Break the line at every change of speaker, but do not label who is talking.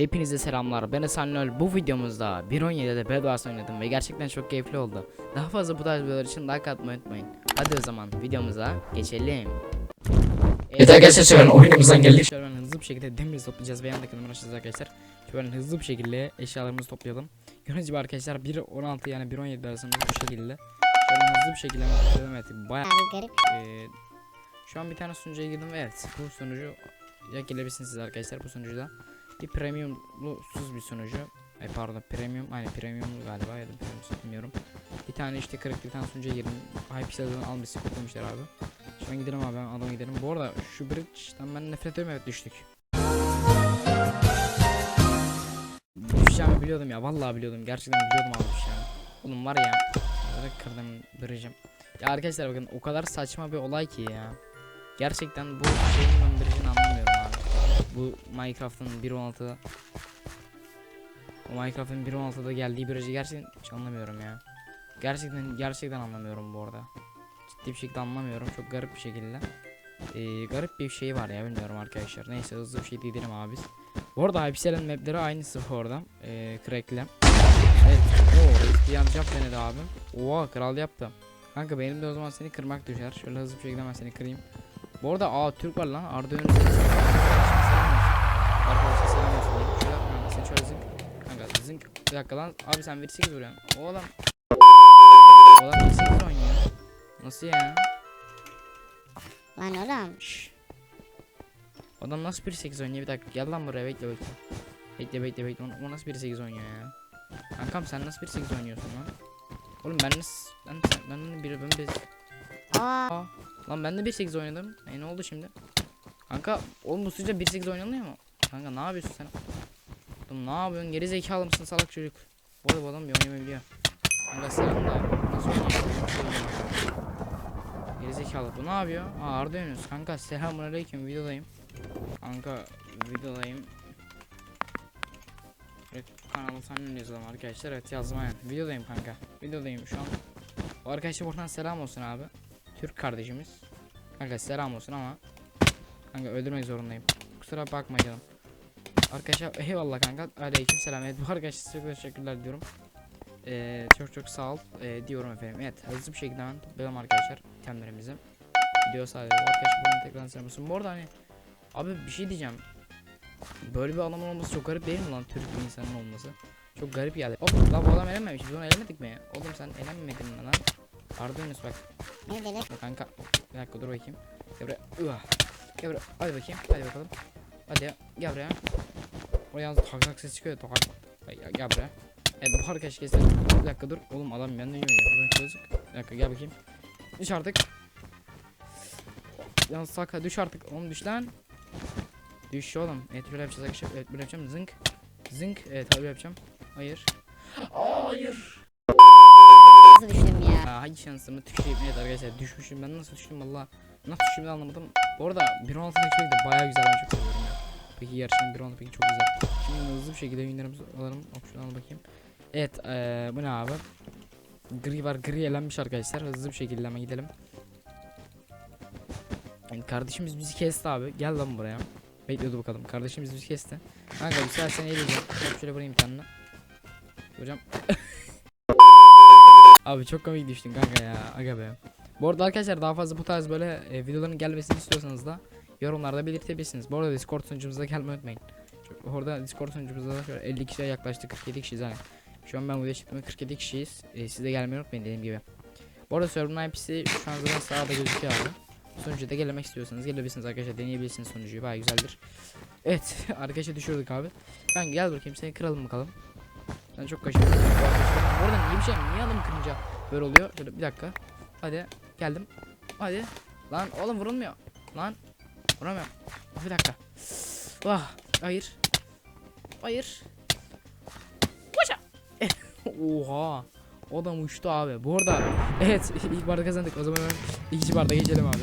Hepinize selamlar. Ben Hasan Lol. Bu videomuzda 1.17'de Bedwars oynadım ve gerçekten çok keyifli oldu. Daha fazla bu tarz videolar için like atmayı unutmayın. Hadi o zaman videomuza geçelim.
Evet arkadaşlar şöyle oyunumuzdan geldik.
Şöyle ben hızlı bir şekilde demir toplayacağız ve yanındaki numara açacağız arkadaşlar. Şöyle ben hızlı bir şekilde eşyalarımızı toplayalım. Gördüğünüz gibi arkadaşlar 1.16 yani 1.17 arasında bu şekilde. Şöyle hızlı bir şekilde toplayalım. Evet bayağı
garip.
ee, şu an bir tane sunucuya girdim ve evet bu sunucu ya gelebilirsiniz siz arkadaşlar bu sunucuda bir premiumlusuz bir sunucu. E, pardon premium aynı premium galiba ya da premium bilmiyorum. Bir tane işte kırık bir tane sunucuya girdim. Hypixel'den almışsın kurtulmuşlar abi. Şu gidelim abi ben adama gidelim. Bu arada şu bridge'den ben nefret ediyorum evet düştük. Düşeceğimi biliyordum ya vallahi biliyordum. Gerçekten biliyordum abi düşeceğimi. Oğlum var ya Direkt kırdım bridge'im. Ya arkadaşlar bakın o kadar saçma bir olay ki ya. Gerçekten bu şeyin ben birini anlamıyorum. Bu Minecraft'ın 1.16'da o Minecraft'ın 1.16'da geldiği birici gerçekten hiç anlamıyorum ya. Gerçekten gerçekten anlamıyorum bu arada. Ciddi bir şekilde anlamıyorum. Çok garip bir şekilde. Ee, garip bir şey var ya bilmiyorum arkadaşlar. Neyse hızlı bir şey diyelim abi. Bu arada Hypixel'in mapleri aynısı bu arada. Ee, crack'le. Evet. Oo, yanlış yap denedi abim. Oha kral yaptı. Kanka benim de o zaman seni kırmak düşer. Şöyle hızlı bir şekilde ben seni kırayım. Bu arada aa Türk var lan. Arda Önür. Dakika lan. Abi sen 1.8 vuruyorsun. Oğlum. Oğlum 1.8 oynuyor. Nasıl ya?
Lan oğlum.
Adam nasıl 1.8 oynuyor bir dakika. Gel lan buraya bekle bekle. Bekle bekle bekle. O- O nasıl 1.8 oynuyor ya? Kankam sen nasıl 1.8 oynuyorsun lan? Oğlum ben nasıl ben ben ben bir ben bir
Aa.
Lan ben de 1.8 oynadım. E ne oldu şimdi? Kanka oğlum bu sıca 1.8 oynanıyor mu? Kanka ne yapıyorsun sen? Oğlum ne yapıyorsun? Geri zekalı mısın salak çocuk? Bu arada bu adam bir oynamayı biliyor. Kanka selam da nasıl oynuyor? Geri zekalı bu ne yapıyor? Aa Arda Yunus kanka selamünaleyküm videodayım. Kanka videodayım. Evet, kanalı sen yazalım arkadaşlar. Evet yazmayın. Videodayım kanka. Videodayım şu an. O arkadaşa buradan selam olsun abi. Türk kardeşimiz. Kanka selam olsun ama kanka öldürmek zorundayım. Kusura bakma canım. Arkadaşlar eyvallah kanka. Aleyküm selam. Evet bu arkadaşlar çok teşekkürler diyorum. Ee, çok çok sağ ol ee, diyorum efendim. Evet hızlı bir şekilde hemen toplayalım arkadaşlar itemlerimizi. Video sadece. Arkadaşlar buradan tekrar selam olsun. Bu arada hani abi bir şey diyeceğim. Böyle bir adamın olması çok garip değil mi lan Türk bir insanın olması? Çok garip geldi. Hop lan bu adam elenmemiş. Biz onu elemedik mi? Oğlum sen elenmedin mi lan? Yunus bak. Dur Kanka bir dakika dur bakayım. Gel buraya. Gel buraya. Hadi bakayım. Hadi bakalım. Hadi. Gel buraya. Oraya yalnız tak tak ses çıkıyor. Ay, ya, Gel buraya. Evet bu arkadaş kesin. Bir dakika dur. Oğlum adam benden iyi oynuyor. Buradan çözdük. Bir dakika gel bakayım. Düş artık. Yalnız saka düş artık. Oğlum düş lan. Düş oğlum. Evet şöyle yapacağız arkadaşlar. Evet böyle yapacağım. Zınk. Zınk. Evet tabii yapacağım. Hayır. Hayır.
Nasıl düştüm ya?
Ya hangi şansımı tüküreyim evet arkadaşlar düşmüşüm ben nasıl düştüm valla nasıl düştüğümü de anlamadım bu arada 1.16'daki şey de baya güzel ben çok seviyorum ya peki yarışın 1.16 peki çok güzel. Şimdi hızlı bir şekilde ürünlerimizi alalım. Hop şunu al bakayım. Evet ee, bu ne abi? Gri var gri elenmiş arkadaşlar. Hızlı bir şekilde hemen gidelim. Yani kardeşimiz bizi kesti abi. Gel lan buraya. Bekliyordu bakalım. Kardeşimiz bizi kesti. Kanka bir saat seni eleyeceğim. Şöyle vurayım kendine hocam. Abi çok komik düştün kanka ya. Aga be. Bu arada arkadaşlar daha fazla bu tarz böyle e, videoların gelmesini istiyorsanız da yorumlarda belirtebilirsiniz. Bu arada Discord sunucumuza gelmeyi unutmayın. Orada Discord sunucumuzda da şöyle 50 kişiye yaklaştık 47 kişiyiz hani. Şu an ben buraya çıktım 47 kişiyiz. E, siz de gelmeyi unutmayın dediğim gibi. Bu arada server'ın IP'si şu an zaten sağda gözüküyor abi. Sunucuya da gelemek istiyorsanız gelebilirsiniz arkadaşlar deneyebilirsiniz sunucuyu baya güzeldir. Evet arkadaşa düşürdük abi. Ben gel bakayım seni kıralım bakalım. Sen çok kaşındın. Bu arada niye bir şey niye adamı kırınca böyle oluyor? Şöyle bir dakika. Hadi geldim. Hadi. Lan oğlum vurulmuyor. Lan. Vuramıyorum. Bir dakika. Vah. Hayır. Hayır. Koşa. Oha. O adam uçtu abi. Bu arada evet ilk barda kazandık. O zaman hemen ikinci barda geçelim abi.